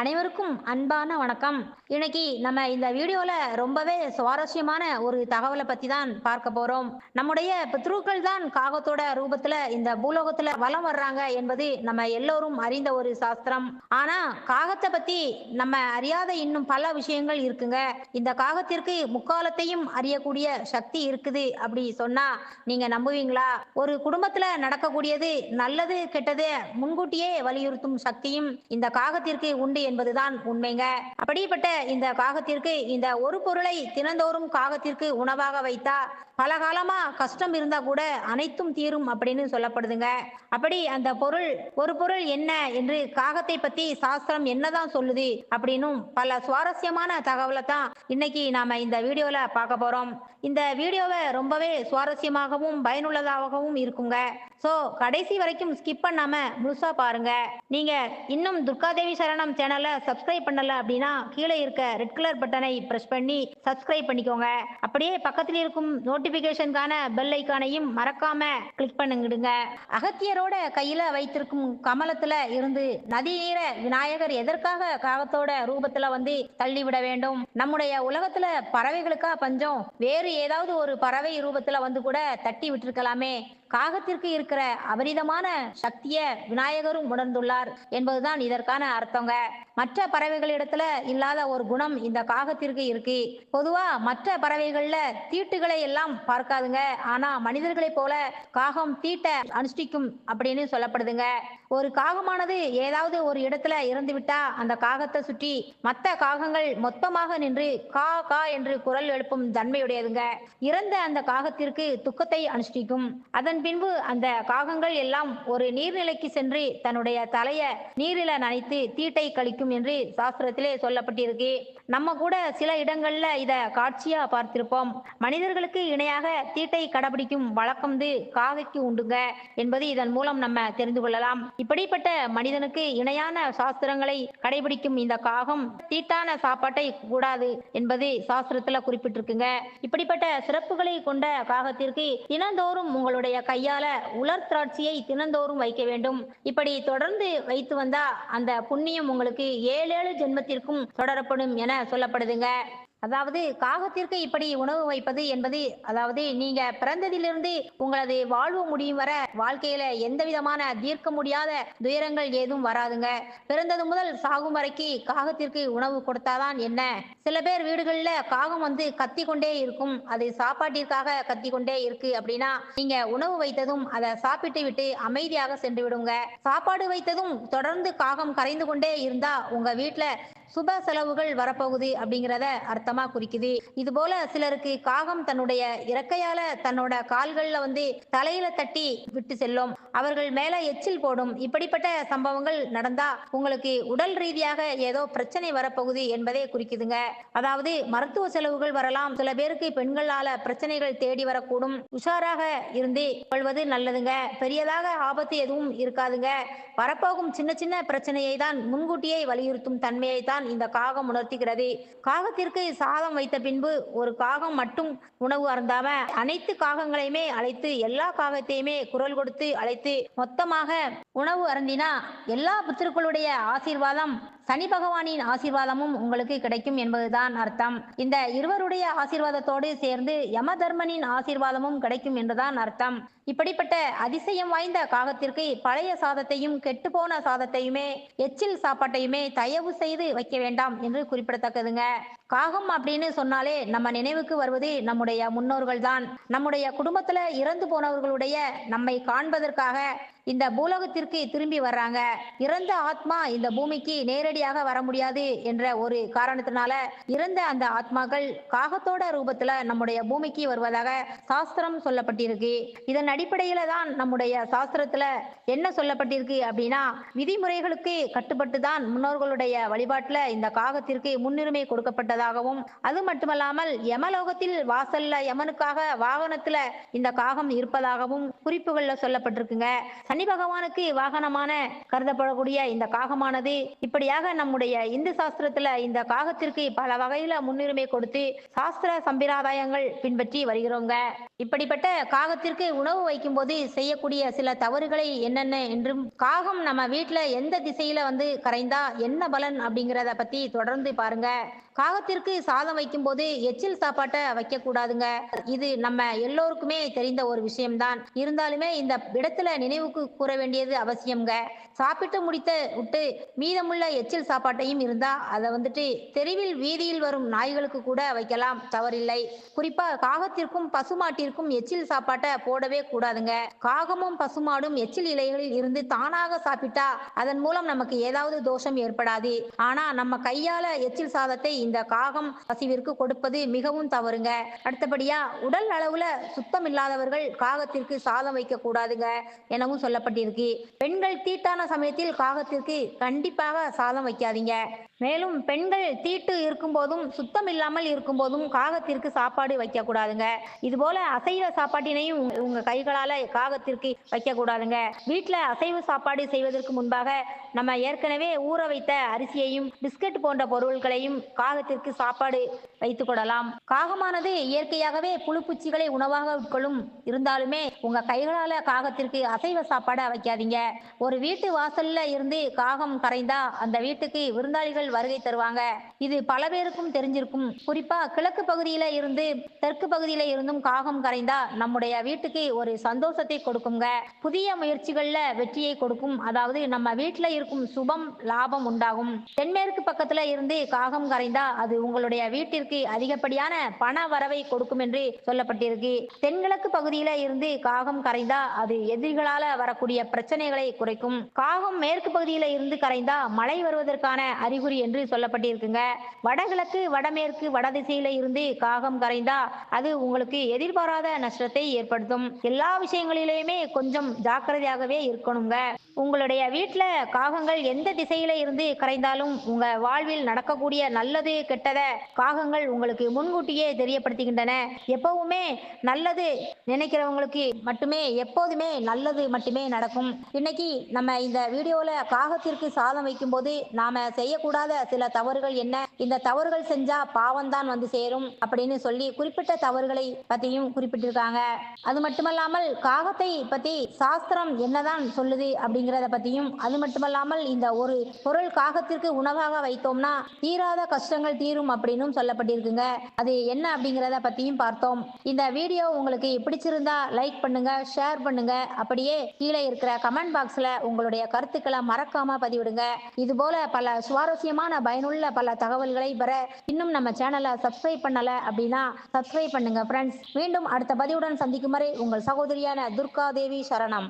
அனைவருக்கும் அன்பான வணக்கம். இன்னைக்கு நம்ம இந்த வீடியோல ரொம்பவே சுவாரஸ்யமான ஒரு தகவலை பத்தி தான் பார்க்க போறோம். நம்முடைய பித்ருக்கள் தான் காகத்தோட ரூபத்துல இந்த பூலோகத்துல வலம் வர்றாங்க என்பது நம்ம எல்லோரும் அறிந்த ஒரு சாஸ்திரம். ஆனா காகத்தை பத்தி நம்ம அறியாத இன்னும் பல விஷயங்கள் இருக்குங்க. இந்த காகத்திற்கு முக்காலத்தையும் அறியக்கூடிய சக்தி இருக்குது அப்படி சொன்னா நீங்க நம்புவீங்களா? ஒரு குடும்பத்துல நடக்கக்கூடியது நல்லது கெட்டது முன்கூட்டியே வலியுறுத்தும் சக்தியும் இந்த காகத்திற்கு உண்டு என்பதுதான் உண்மைங்க. அப்படிப்பட்ட இந்த காகத்திற்கு இந்த ஒரு பொருளை தினந்தோறும் காகத்திற்கு உணவாக வைத்தா பல காலமா கஷ்டம் இருந்தா கூட அனைத்தும் தீரும் அப்படின்னு சொல்லப்படுதுங்க. அப்படி அந்த பொருள் ஒரு பொருள் என்ன என்று காகத்தை பத்தி சாஸ்திரம் என்னதான் சொல்லுது அப்படின்னும் பல சுவாரஸ்யமான தகவலை தான் இன்னைக்கு நாம இந்த வீடியோல பார்க்க போறோம். இந்த வீடியோவை ரொம்பவே சுவாரஸ்யமாகவும் பயனுள்ளதாகவும் இருக்குங்க. ஸோ கடைசி வரைக்கும் ஸ்கிப் பண்ணாம முழுசா பாருங்க. நீங்க இன்னும் துர்காதேவி சரணம் சேனலை சப்ஸ்கிரைப் பண்ணல அப்படின்னா கீழே இருக்க ரெட் கலர் பட்டனை பிரஸ் பண்ணி சப்ஸ்கிரைப் பண்ணிக்கோங்க. அப்படியே பக்கத்தில் இருக்கும் நோட்டிபிகேஷனுக்கான பெல் ஐக்கானையும் மறக்காம கிளிக் பண்ணுங்கிடுங்க அகத்தியரோட கையில வைத்திருக்கும் கமலத்துல இருந்து நதிநீர விநாயகர் எதற்காக காகத்தோட ரூபத்துல வந்து தள்ளிவிட வேண்டும்? நம்முடைய உலகத்துல பறவைகளுக்கா பஞ்சம்? வேறு ஏதாவது ஒரு பறவை ரூபத்துல வந்து கூட தட்டி விட்டிருக்கலாமே. காகத்திற்கு இருக்கிற அபரிதமான சக்திய விநாயகரும் உணர்ந்துள்ளார் என்பதுதான் இதற்கான அர்த்தங்க. மற்ற பறவைகளிடத்துல இல்லாத ஒரு குணம் இந்த காகத்திற்கு இருக்கு. பொதுவா மற்ற பறவைகள்ல தீட்டுகளை எல்லாம் பார்க்காதுங்க. ஆனா மனிதர்களை போல காகம் தீட்ட அனுஷ்டிக்கும் அப்படின்னு சொல்லப்படுதுங்க. ஒரு காகமானது ஏதாவது ஒரு இடத்துல இறந்து விட்டா அந்த காகத்தை சுற்றி மற்ற காகங்கள் மொத்தமாக நின்று கா கா என்று குரல் எழுப்பும் தன்மையுடையதுங்க. இறந்த அந்த காகத்திற்கு துக்கத்தை அனுஷ்டிக்கும். அதன் பின்பு அந்த காகங்கள் எல்லாம் ஒரு நீர்நிலைக்கு சென்று தன்னுடைய தலைய நீரில நனைத்து தீட்டை கழிக்கும் என்று சாஸ்திரத்திலே சொல்லப்பட்டிருக்கு. நம்ம கூட சில இடங்கள்ல இத காட்சியா பார்த்திருப்போம். மனிதர்களுக்கு இணையாக தீட்டை கடைபிடிக்கும் வழக்கம் காகைக்கு உண்டுங்க என்பது இதன் மூலம் நம்ம தெரிந்து கொள்ளலாம். இப்படிப்பட்ட மனிதனுக்கு இணையான சாஸ்திரங்களை கடைபிடிக்கும் இந்த காகம் தீட்டான சாப்பாட்டை கூடாது என்பது சாஸ்திரத்துல குறிப்பிட்டிருக்குங்க. இப்படிப்பட்ட சிறப்புகளை கொண்ட காகத்திற்கு தினந்தோறும் உங்களுடைய கையால உலர் திராட்சையை தினந்தோறும் வைக்க வேண்டும். இப்படி தொடர்ந்து வைத்து வந்தா அந்த புண்ணியம் உங்களுக்கு ஏழேழு ஜென்மத்திற்கும் தொடரப்படும் என சொல்லப்படுதுங்க. அதாவது காகத்திற்கு இப்படி உணவு வைப்பது என்பது அதாவது நீங்க பிறந்ததிலிருந்து உங்களது வாழ்வு முடியும் வர வாழ்க்கையில எந்த விதமான தீர்க்க முடியாத துயரங்கள் ஏதும் வராதுங்க. பிறந்தது முதல் சாகும் வரைக்கு காகத்திற்கு உணவு கொடுத்தாதான் என்ன? சில பேர் வீடுகள்ல காகம் வந்து கத்தி கொண்டே இருக்கும். அது சாப்பாட்டிற்காக கத்தி கொண்டே இருக்கு அப்படின்னா நீங்க உணவு வைத்ததும் அதை சாப்பிட்டு விட்டு அமைதியாக சென்று விடுங்க. சாப்பாடு வைத்ததும் தொடர்ந்து காகம் கரைந்து கொண்டே இருந்தா உங்க வீட்டுல சுப செலவுகள் வரப்போகுது அப்படிங்கிறத அர்த்தமா குறிக்குது. இது போல சிலருக்கு காகம் தன்னுடைய இறக்கையால தன்னோட கால்கள்ல வந்து தலையில தட்டி விட்டு செல்லும். அவர்கள் மேல எச்சில் போடும். இப்படிப்பட்ட சம்பவங்கள் நடந்தா உங்களுக்கு உடல் ரீதியாக ஏதோ பிரச்சனை வரப்போகுது என்பதே குறிக்குதுங்க. அதாவது மருத்துவ செலவுகள் வரலாம். சில பேருக்கு பெண்களால பிரச்சனைகள் தேடி வரக்கூடும். உஷாராக இருந்து கொள்வது நல்லதுங்க. பெரியதாக ஆபத்து எதுவும் இருக்காதுங்க. வரப்போகும் சின்ன சின்ன பிரச்சனையை தான் முன்கூட்டியே வலியுறுத்தும் தன்மையை தான் இந்த காகம் உணர்த்துகிறது. காகத்திற்கு சாதம் வைத்த பின்பு ஒரு காகம் மட்டும் உணவு அருந்தாம அனைத்து காகங்களையுமே அழைத்து எல்லா காகத்தையுமே குரல் கொடுத்து அழைத்து மொத்தமாக உணவு அருந்தினா எல்லா புத்திரர்களுடைய ஆசீர்வாதம் சனி பகவானின் ஆசீர்வாதமும் உங்களுக்கு கிடைக்கும் என்பதுதான் அர்த்தம். இந்த இருவருடைய ஆசீர்வாதத்தோடு சேர்ந்து யம தர்மனின் ஆசீர்வாதமும் கிடைக்கும் என்றுதான் அர்த்தம். இப்படிப்பட்ட அதிசயம் வாய்ந்த காகத்திற்கு பழைய சாதத்தையும் கெட்டுப்போன சாதத்தையுமே எச்சில் சாப்பாட்டையுமே தயவு செய்து வைக்க வேண்டாம் என்று குறிப்பிடத்தக்கதுங்க. காகம் அப்படின்னு சொன்னாலே நம்ம நினைவுக்கு வருவது நம்முடைய முன்னோர்கள் தான் நம்முடைய குடும்பத்துல இறந்து போனவர்களுடைய நம்மை காண்பதற்காக இந்த பூலோகத்திற்கு திரும்பி வர்றாங்க. இறந்த ஆத்மா இந்த பூமிக்கு நேரடியாக வர முடியாது என்ற ஒரு காரணத்தினால இறந்த அந்த ஆத்மாக்கள் காகத்தோட ரூபத்துல நம்முடைய பூமிக்கு வருவதாக சாஸ்திரம் சொல்லப்பட்டிருக்கு. இதன் அடிப்படையில தான் நம்முடைய சாஸ்திரத்துல என்ன சொல்லப்பட்டிருக்கு அப்படின்னா விதிமுறைகளுக்கு கட்டுப்பட்டு தான் முன்னோர்களுடைய வழிபாட்டுல இந்த காகத்திற்கு முன்னுரிமை கொடுக்கப்பட்டதாகவும் அது மட்டுமல்லாமல் யமலோகத்தில் வாசல்ல யமனுக்காக வாகனத்துல இந்த காகம் இருப்பதாகவும் குறிப்புகள்ல சொல்லப்பட்டிருக்குங்க. சனி பகவானுக்கு வாகனமான கருதப்படக்கூடிய இந்த காகமானது இப்படியாக நம்முடைய இந்து சாஸ்திரத்துல இந்த காகத்திற்கு பல வகையில முன்னுரிமை கொடுத்து சாஸ்திர சம்பிரதாயங்கள் பின்பற்றி வருகிறோங்க. இப்படிப்பட்ட காகத்திற்கு உணவு வைக்கும்போது செய்யக்கூடிய சில தவறுகளை என்னென்ன என்றும் காகம் நம்ம வீட்டில் எந்த திசையில வந்து கரைந்தா என்ன பலன் அப்படிங்கிறத பத்தி தொடர்ந்து பாருங்க. காகத்திற்கு சாதம் வைக்கும்போது எச்சில் சாப்பாட்டை வைக்க கூடாதுங்க இது நம்ம எல்லோருக்குமே தெரிந்த ஒரு விஷயம்தான். இருந்தாலுமே இந்த இடத்துல நினைவுக்கு கூற வேண்டியது அவசியம்ங்க. சாப்பிட்டு முடித்த விட்டு மீதமுள்ள எச்சில் சாப்பாட்டையும் இருந்தா அதை வந்துட்டு தெருவில் வீதியில் வரும் நாய்களுக்கு கூட வைக்கலாம். தவறில்லை. குறிப்பா காகத்திற்கும் பசுமாட்டிற்கும் எச்சில் சாப்பாட்டை போடவே கூடாதுங்க. காகமும் பசுமாடும் எச்சில் இலைகளில் இருந்து தானாக சாப்பிட்டா அதன் மூலம் நமக்கு ஏதாவது தோஷம் ஏற்படாது. ஆனா நம்ம கையால எச்சில் சாதத்தை இந்த காகம் பசிவிற்கு கொடுப்பது மிகவும் தவறுங்க. அடுத்தபடியா உடல் அளவுல சுத்தம் இல்லாதவர்கள் காகத்திற்கு சாதம் வைக்க கூடாதுங்க எனவும் சொல்லப்பட்டிருக்கு. பெண்கள் தீட்டான சமயத்தில் காகத்திற்கு கண்டிப்பாக சாதம் வைக்காதீங்க. மேலும் பெண்கள் தீட்டு இருக்கும்போதும் சுத்தம் இல்லாமல் இருக்கும் போதும் காகத்திற்கு சாப்பாடு வைக்க கூடாதுங்க. இது போல அசைவ சாப்பாட்டினையும் உங்க- கைகளால காகத்திற்கு வைக்க கூடாதுங்க வீட்டுல அசைவ சாப்பாடு செய்வதற்கு முன்பாக நம்ம ஏற்கனவே ஊற வைத்த அரிசியையும் பிஸ்கட் போன்ற பொருட்களையும் காகத்திற்கு சாப்பாடு வைத்துக் கொள்ளலாம். காகமானது இயற்கையாகவே புழுப்பூச்சிகளை உணவாக உட்கொள்ளும். இருந்தாலுமே உங்க கைகளால காகத்திற்கு அசைவ சாப்பாடை வைக்காதீங்க ஒரு வீட்டு வாசல்ல இருந்து காகம் கரைந்தா அந்த வீட்டுக்கு விருந்தாளிகள் வருகை தருவாங்க. இது பல பேருக்கும் தெரிஞ்சிருக்கும். குறிப்பா கிழக்கு பகுதியில இருந்து தெற்கு பகுதியில இருந்தும் காகம் கரைந்தா நம்முடைய வீட்டுக்கு ஒரு சந்தோஷத்தை கொடுக்குங்க. புதிய முயற்சிகள்ல வெற்றியை கொடுக்கும். அதாவது நம்ம வீட்டுல இருக்கும் சுபம் லாபம் உண்டாகும். தென்மேற்கு பக்கத்துல இருந்து காகம் கரைந்தா அது உங்களுடைய வீட்டிற்கு அதிகப்படியான பண வரவை கொடுக்கும் என்று சொல்லப்பட்டிருக்கு. தென்கிழக்கு பகுதியில இருந்து காகம் கரைந்தா அது எதிரிகளால வரக்கூடிய பிரச்சனைகளை குறைக்கும். காகம் மேற்கு பகுதியில இருந்து கரைந்தா மழை வருவதற்கான அறிகுறி என்று சொல்லப்பட்டிருக்குங்க. வடகிழக்கு வடமேற்கு வடதிசையில இருந்து காகம் கரைந்தா அது உங்களுக்கு எதிர்பாராத நஷ்டத்தை ஏற்படுத்தும். எல்லா விஷயங்களிலுமே கொஞ்சம் ஜாக்கிரதையாகவே இருக்கணுங்க. உங்களுடைய வீட்டில் காகங்கள் எந்த திசையில இருந்து கரைந்தாலும் உங்க வாழ்வில் நடக்கக்கூடிய நல்லது கெட்டத காகங்கள் உங்களுக்கு முன்கூட்டியே தெரியப்படுத்துகின்றன. எப்பவுமே நல்லது நினைக்கிறவங்களுக்கு மட்டுமே எப்போதுமே நல்லது மட்டுமே நடக்கும். இன்னைக்கு நம்ம இந்த வீடியோல காகத்திற்கு சாதம் வைக்கும்போது நாம செய்யக்கூடாத சில தவறுகள் என்ன? இந்த தவறுகள் செஞ்சா பாவம்தான் வந்து சேரும் அப்படின்னு சொல்லி குறிப்பிட்ட தவறுகளை பத்தியும் குறி குறிப்பிட்டிருக்காங்க அது மட்டுமல்லாமல் காகத்தை பத்தி சாஸ்திரம் என்னதான் சொல்லுது அப்படிங்கிறத பத்தியும் அது மட்டுமல்லாமல் இந்த ஒரு பொருள் காகத்திற்கு உணவாக வைத்தோம்னா தீராத கஷ்டங்கள் தீரும் அப்படின்னும் சொல்லப்பட்டிருக்குங்க. அது என்ன அப்படிங்கிறத பத்தியும் பார்த்தோம். இந்த வீடியோ உங்களுக்கு பிடிச்சிருந்தா லைக் பண்ணுங்க ஷேர் பண்ணுங்க. அப்படியே கீழே இருக்கிற கமெண்ட் பாக்ஸ்ல உங்களுடைய கருத்துக்களை மறக்காம பதிவிடுங்க. இது போல பல சுவாரஸ்யமான பயனுள்ள பல தகவல்களை பெற இன்னும் நம்ம சேனலை சப்ஸ்கிரைப் பண்ணல அப்படின்னா சப்ஸ்கிரைப் பண்ணுங்க ஃப்ரெண்ட்ஸ் மீண்டும் அடுத்த பதிவுடன் சந்திக்கும் வரை உங்கள் சகோதரியான துர்கா தேவி சரணம்.